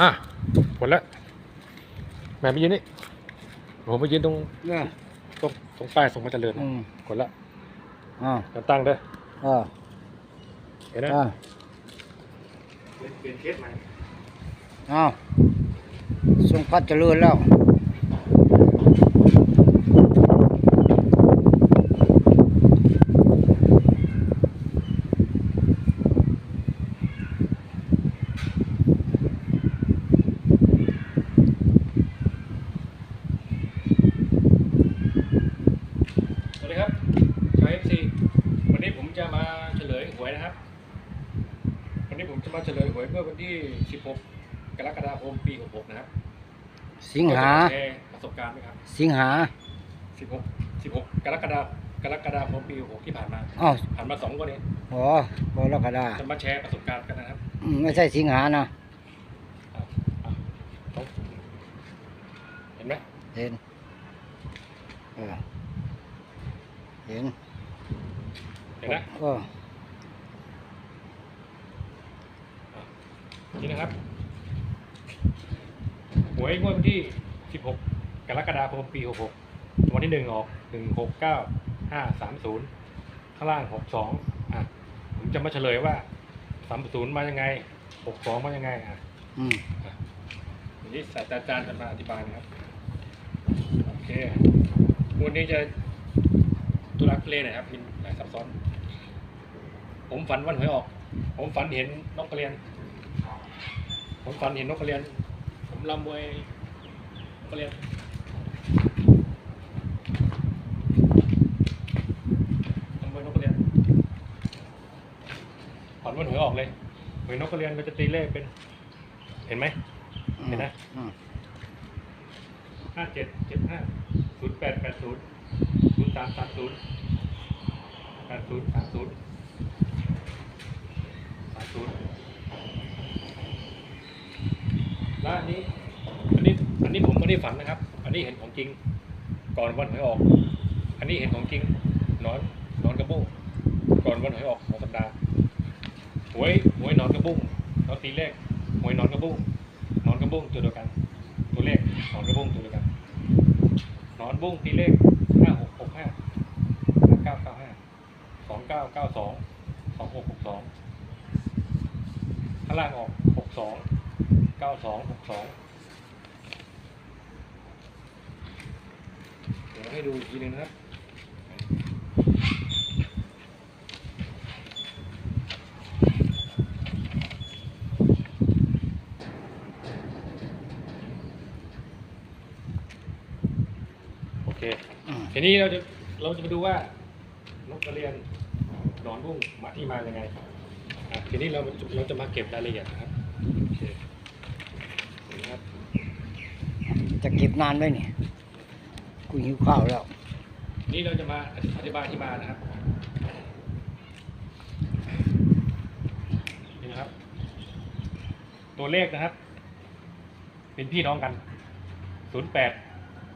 อะหมดแล้วแม่ไปยืนนี่ผมไปยืนตรงเนี่ยตรงตรงป้ายส่งมาเจริญอืมกดละอ่ากันตั้งเด้ออ่าเห็นไหมอ่าเปลี่ยนเคสใหม่อ้าวทรงพัดเจริญแล้ว สวัสดีครับชาวเอฟซีวันนี้ผมจะมาเฉลยหวย นะครับ วันนี้ผมจะมาเฉลยหวยเมื่อวันที่ 16 กรกฎาคมปี 66 นะครับสิงหาแชร์ประสบการณ์ไหมครับ สิงหา 16 16 กรกฎาคมกรกฎาคมปี 66 ที่ผ่านมา อ้าวผ่านมาสองวันนี้อ๋อพอแล้วก็ได้จะมาแชร์ประสบการณ์กันนะครับอืมไม่ใช่สิงหานะอะอะต้องเห็นไหมเห็นเออเห็นเห็นนะเออ นี่นะครับ หวยงวดวันที่ 16 กรกฎาคมปี 66 วันที่หนึ่งออก 169 530 ข้างล่าง 62 อะ ผมจะมาเฉลยว่า 30 มายังไง 62 มายังไง อะ อืมทีนี้ศาสตราจารย์จะมาอธิบายนะครับ โอเคงวดนี้จะตุลักทุเลหน่อยครับมีหลายซับซ้อน ผมฝันวันหวยออก ผมฝันเห็นนกกระเรียน ผมฝันเห็นนกกระเรียน ผมรำมวยนกกระเรียนรำมวยนกกระเรียนฝันวันหวยออกเลยหวยนกกระเรียนก็จะตีเลขเป็น เห็นไหม เห็นนะ อืมห้าเจ็ดเจ็ดห้าศูนย์แปดแปดศูนย์ศูนย์สามสามศูนย์แปดศูนย์สามศูนย์สามศูนย์ แล้วอันนี้ อันนี้ อันนี้ผมไม่ได้ฝันนะครับ อันนี้เห็นของจริง ก่อนวันหวยออก อันนี้เห็นของจริงนอนนอนกระบุ้งก่อนวันหวยออกของสัปดาห์หวยหวยนอนกระบุ้งเราตีเลขหวยนอนกระบุ้งนอนกระบุ้งตัวเดียวกัน ตัวเลขนอนกระบุ้งตัวเดียวกัน นอนบุ้งตีเลขห้าหกหกห้าห้าเก้าเก้าห้าสองเก้าเก้าสองสองหกหกสองข้างล่างออกหกสอง ก้าสองหกสองเดี๋ยวให้ดูอีกทีหนึงนะครับโอเคอืมทีนี้เราจะเราจะมาดูว่านกกระเรียนหนอนบุ้งมาที่มายังไงอะทีนี้เราเราจะมาเก็บรายละเอียดนะครับโอเคนี่นะครับ จะเก็บนานไหมเนี่ยกูหิวข้าวแล้ว นี่เราจะมาอธิบายที่มานะครับนี่นะครับ ตัวเลขนะครับ เป็นพี่น้องกันศูนย์แปด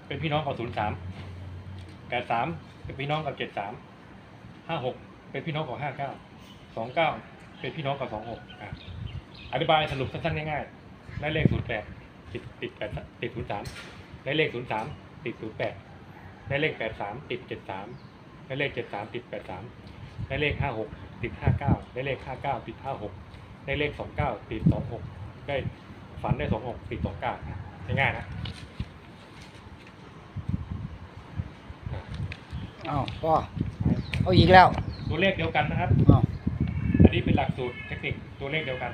เป็นพี่น้องกับศูนย์สามแปดสามเป็นพี่น้องกับเจ็ดสามห้าหกเป็นพี่น้องกับห้าเก้าสองเก้าเป็นพี่น้องกับสองหกอะอธิบายสรุปสั้นๆง่ายๆได้เลขศูนย์แปด ติดติดแปดติดศูนย์สามได้เลขศูนย์สามติดศูนย์แปดได้เลขแปดสามติดเจ็ดสามได้เลขเจ็ดสามติดแปดสามได้เลขห้าหกติดห้าเก้าได้เลขห้าเก้าติดห้าหกได้เลขสองเก้าติดสองหกได้ฝันได้สองหกติดสองเก้าง่ายๆนะอ้าวก็เอาอีกแล้ว ตัวเลขเดียวกันนะครับอ้าวอันนี้เป็นหลักสูตรเทคนิคตัวเลขเดียวกัน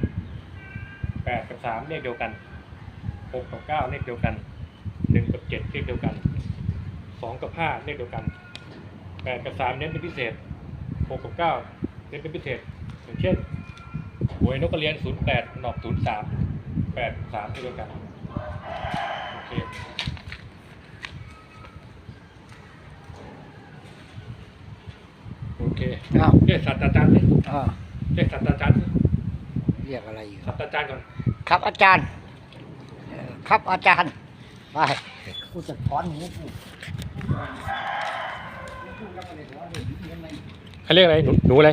แปดกับสามเลขเดียวกัน หกกับเก้าเลขเดียวกันหนึ่งกับเจ็ดเลขเดียวกันสองกับห้าเลขเดียวกันแปดกับสามเน้นเป็นพิเศษหกกับเก้าเน้นเป็นพิเศษ อย่างเช่นหวยนกกระเรียนศูนย์แปดหนอกศูนย์สามแปดสามเลขเดียวกัน โอเคโอเคอ้าว เรียกศาสตราจารย์สิอ่าเรียกศาสตราจารย์สิเรียกอะไรอยู่ศาสตราจารย์ก่อน ครับอาจารย์เอ่อ ครับอาจารย์ ไปกูจะถอนหูกูเขาเรียกอะไรหนูหนูอะไร